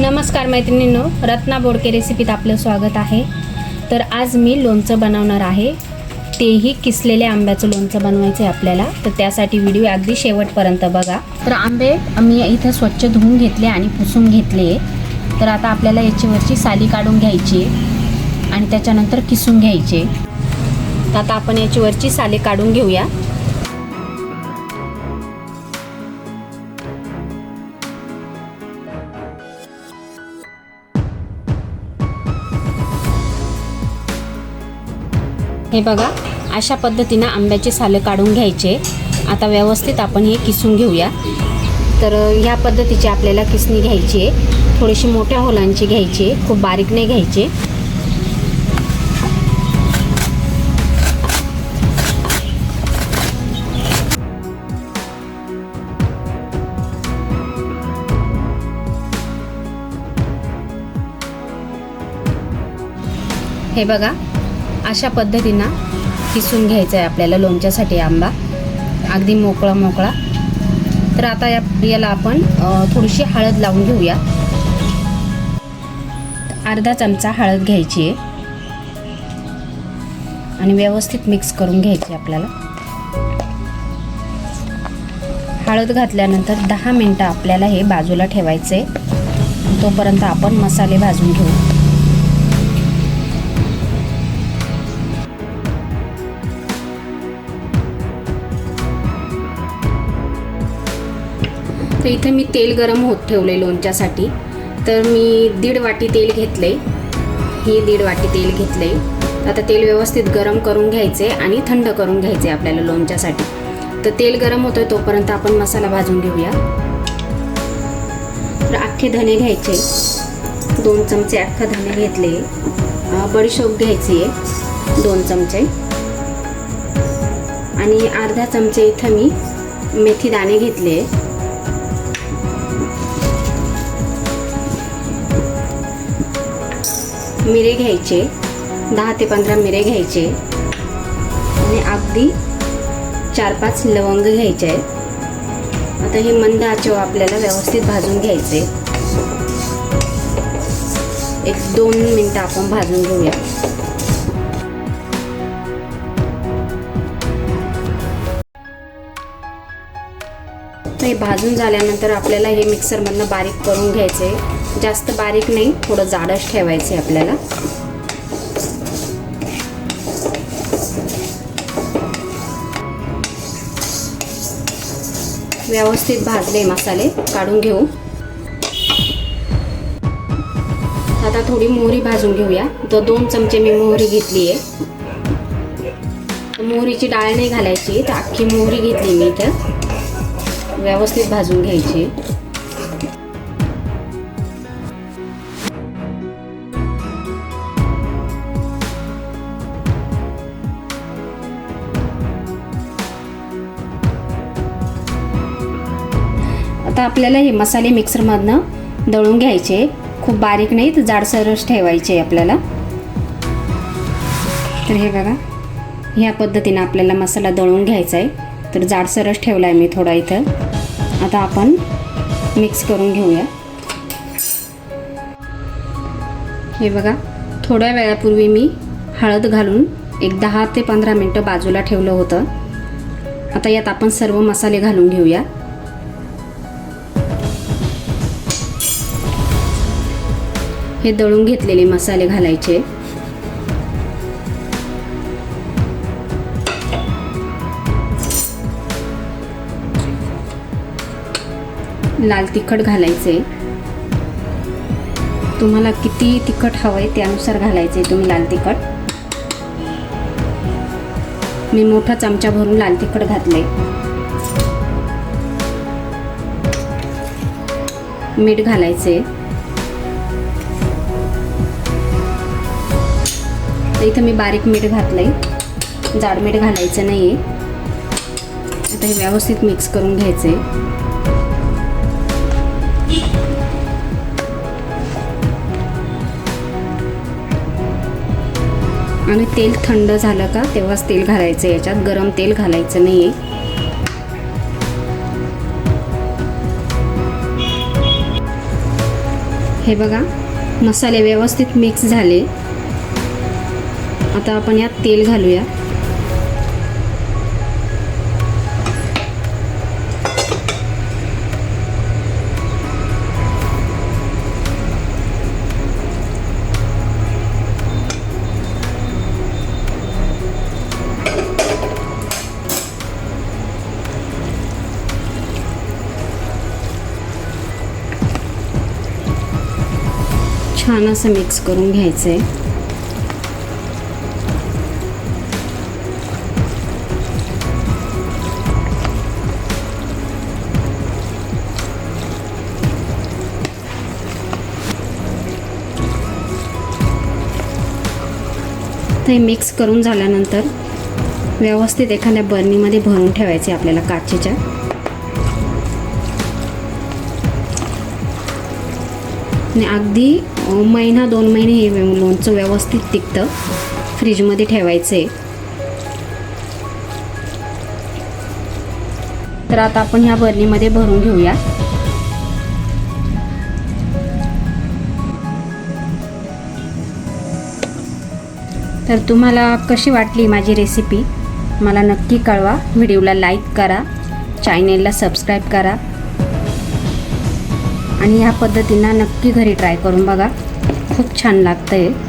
नमस्कार मैत्रिणींनो रत्ना बोडके रेसिपीत आपलं स्वागत आहे. तर आज मी लोणचं बनवणार आहे. तेही किसलेल्या आंब्याचं लोणचं बनवायचं आहे आपल्याला. तर त्यासाठी व्हिडिओ अगदी शेवटपर्यंत बघा. तर आंबे मी इथं स्वच्छ धुवून घेतले आणि पुसून घेतले. तर आता आपल्याला याच्यावरची साली काढून घ्यायची आणि त्याच्यानंतर किसून घ्यायचे. तर आता आपण याच्यावरची साली काढून घेऊया. हे बघा अशा पद्धतीनं आंब्याचे सालं काढून घ्यायचे. आता व्यवस्थित आपण हे किसून घेऊया. तर ह्या पद्धतीची आपल्याला किसणी घ्यायची आहे. थोडीशी मोठ्या होलांची घ्यायची आहे. खूप बारीक नाही घ्यायचे. हे बघा अशा पद्धतीनं किसून घ्यायचं आहे आपल्याला लोणच्यासाठी आंबा. अगदी मोकळा मोकळा. तर आता या याला आपण थोडीशी हळद लावून घेऊया. अर्धा चमचा हळद घ्यायची आहे. आणि व्यवस्थित मिक्स करून घ्यायची आपल्याला. हळद घातल्यानंतर दहा मिनटं आपल्याला हे बाजूला ठेवायचे तोपर्यंत आपण मसाले भाजून घेऊ. तर इथे मी तेल गरम होत ठेवले लोणच्यासाठी. तर मी दीड वाटी तेल घेतले ही दीड वाटी तेल घेतले आता तेल व्यवस्थित गरम करून घ्यायचे आणि थंड करून घ्यायचे आपल्याला लोणच्यासाठी. तर तेल गरम होतोय तोपर्यंत आपण मसाला भाजून घेऊया. तर अख्खे धने घ्यायचे. दोन चमचे अख्खा धने घेतले. बडीशोप घ्यायची आहे दोन चमचे. आणि अर्धा चमचे इथं मी मेथी दाणे घेतले. मिरे घ्यायचे दहा ते पंधरा मिरे घ्यायचे. आणि अगदी चार पाच लवंग घ्यायचे आहेत. आता हे मंद आचेवर आपल्याला व्यवस्थित भाजून घ्यायचे. एक दोन मिनटं आपण भाजून घेऊया. हे भाजून झाल्यानंतर आपल्याला हे मिक्सरमधनं बारीक करून घ्यायचे. जास्त बारीक नाही थोडं जाडच ठेवायचं आहे आपल्याला. व्यवस्थित भाजले मसाले काढून घेऊ. आता थोडी मोहरी भाजून घेऊया. तर दोन चमचे मी मोहरी घेतली आहे. मोहरीची डाळ नाही घालायची तर अख्खी मोहरी घेतली मी इथं. व्यवस्थित भाजून घ्यायची. आपल्याला हे मसाले मिक्सरमधनं दळून घ्यायचे. खूप बारीक नाही तर जाडसरच ठेवायचे आपल्याला. तर हे बघा ह्या पद्धतीनं आपल्याला मसाला दळून घ्यायचा आहे. तर जाडसरच ठेवला आहे मी थोडा इथं. आता आपण मिक्स करून घेऊया. हे बघा थोड्या वेळापूर्वी मी हळद घालून एक दहा ते पंधरा मिनटं बाजूला ठेवलं होतं. आता यात आपण सर्व मसाले घालून घेऊया. हे दळून घेतलेले मसाले घालायचे. लाल तिखट घालायचे. तुम्हाला किती तिखट हवं आहे त्यानुसार घालायचे तुम्ही लाल तिखट. मी मोठा चमचा भरून लाल तिखट घातले मीठ घालायचे. तर इथं मी बारीक मीठ घातलं आहे जाड मीठ घालायचं नाही आहे आता हे व्यवस्थित मिक्स करून घ्यायचं आहे आणि तेल थंड झालं का तेव्हाच तेल घालायचं याच्यात. गरम तेल घालायचं नाही आहे हे बघा मसाले व्यवस्थित मिक्स झाले. आता आपण यात तेल घालूया. छान असं मिक्स करून घ्यायचं आहे ते मिक्स करून झाल्यानंतर व्यवस्थित एखाद्या बर्नीमध्ये भरून ठेवायचे आपल्याला काचेच्या. आणि अगदी महिना दोन महिने हे लोणचं व्यवस्थित टिकतं. फ्रीजमध्ये ठेवायचं. आहे तर आता आपण ह्या बर्नीमध्ये भरून घेऊया. तर तुम्हाला कशी वाटली माझी रेसिपी मला नक्की कळवा. व्हिडिओला लाईक करा. चॅनेलला सबस्क्राईब करा. आणि ह्या पद्धतीनं नक्की घरी ट्राय करून बघा. खूप छान लागतं आहे